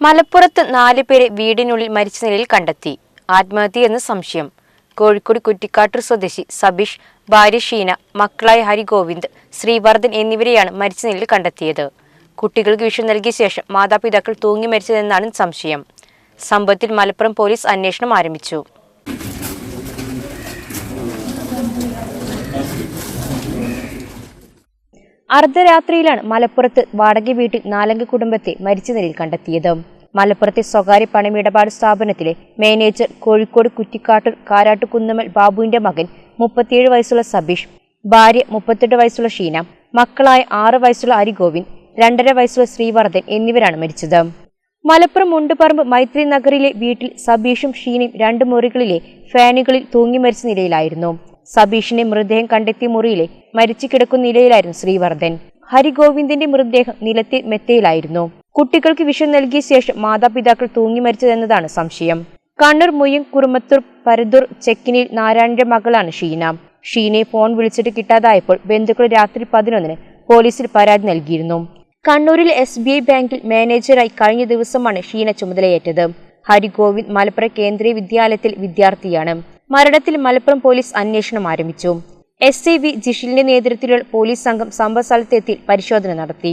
മലപ്പുറത്ത് നാല് പേരെ വീടിനുള്ളിൽ മരിച്ച നിലയിൽ കണ്ടെത്തി. ആത്മഹത്യ ആത്മഹത്യയെന്ന് സംശയം. കോഴിക്കോട് കുറ്റിക്കാട്ടൂർ സ്വദേശി സബീഷ് ഭാര്യ ഷീന മക്കളായ ഹരിഗോവിന്ദ് ശ്രീവർദ്ധൻ എന്നിവരെയാണ് മരിച്ച നിലയിൽ കണ്ടെത്തിയത്. കുട്ടികൾക്ക് വിഷം നൽകിയ ശേഷം മാതാപിതാക്കൾ തൂങ്ങി മരിച്ചതെന്നാണ് സംശയം. സംഭവത്തിൽ മലപ്പുറം പോലീസ് അന്വേഷണം ആരംഭിച്ചു. അർദ്ധരാത്രിയിലാണ് മലപ്പുറത്ത് വാടക വീട്ടിൽ നാലംഗ കുടുംബത്തെ മരിച്ച നിലയിൽ കണ്ടെത്തിയത്. മലപ്പുറത്തെ സ്വകാര്യ പണമിടപാട് സ്ഥാപനത്തിലെ മാനേജർ കോഴിക്കോട് കുറ്റിക്കാട്ടൂർ കാരാട്ടുകുന്നമൽ ബാബുവിന്റെ മകൻ മുപ്പത്തിയേഴ് വയസ്സുള്ള സബീഷ് ഭാര്യ മുപ്പത്തെട്ട് വയസ്സുള്ള ഷീന മക്കളായ ആറ് വയസ്സുള്ള അരിഗോവിന്ദ് രണ്ടര വയസ്സുള്ള ശ്രീവർദ്ധൻ എന്നിവരാണ് മരിച്ചത്. മലപ്പുറം മുണ്ടുപറമ്പ് മൈത്രി നഗറിലെ വീട്ടിൽ സബീഷും ഷീനയും രണ്ട് മുറികളിലെ ഫാനുകളിൽ തൂങ്ങി മരിച്ച നിലയിലായിരുന്നു. സബീഷിന്റെ മൃതദേഹം കണ്ടെത്തിയ മുറിയിലെ മരിച്ചു കിടക്കുന്ന നിലയിലായിരുന്നു ശ്രീവർദ്ധൻ. ഹരിഗോവിന്ദിന്റെ മൃതദേഹം നിലത്തെ മെത്തയിലായിരുന്നു. കുട്ടികൾക്ക് വിഷം നൽകിയ ശേഷം മാതാപിതാക്കൾ തൂങ്ങി മരിച്ചതെന്നതാണ് സംശയം. കണ്ണൂർ മുയ്യം കുറുമത്തൂർ പരദൂർ ചെക്കിനിൽ നാരായണന്റെ മകളാണ് ഷീന. ഷീനയെ ഫോൺ വിളിച്ചിട്ട് കിട്ടാതായപ്പോൾ ബന്ധുക്കൾ രാത്രി പതിനൊന്നിന് പോലീസിൽ പരാതി നൽകിയിരുന്നു. കണ്ണൂരിൽ എസ് ബി ഐ ബാങ്കിൽ മാനേജറായി കഴിഞ്ഞ ദിവസമാണ് ഷീന ചുമതലയേറ്റത്. ഹരിഗോവിന്ദ് മലപ്പുറം കേന്ദ്രീയ വിദ്യാലയത്തിൽ വിദ്യാർത്ഥിയാണ്. മരണത്തിൽ മലപ്പുറം പോലീസ് അന്വേഷണം ആരംഭിച്ചു. എസ് ഐ വി ജിഷിലിന്റെ നേതൃത്വത്തിലുള്ള പോലീസ് സംഘം സംഭവ സ്ഥലത്തെത്തി പരിശോധന നടത്തി.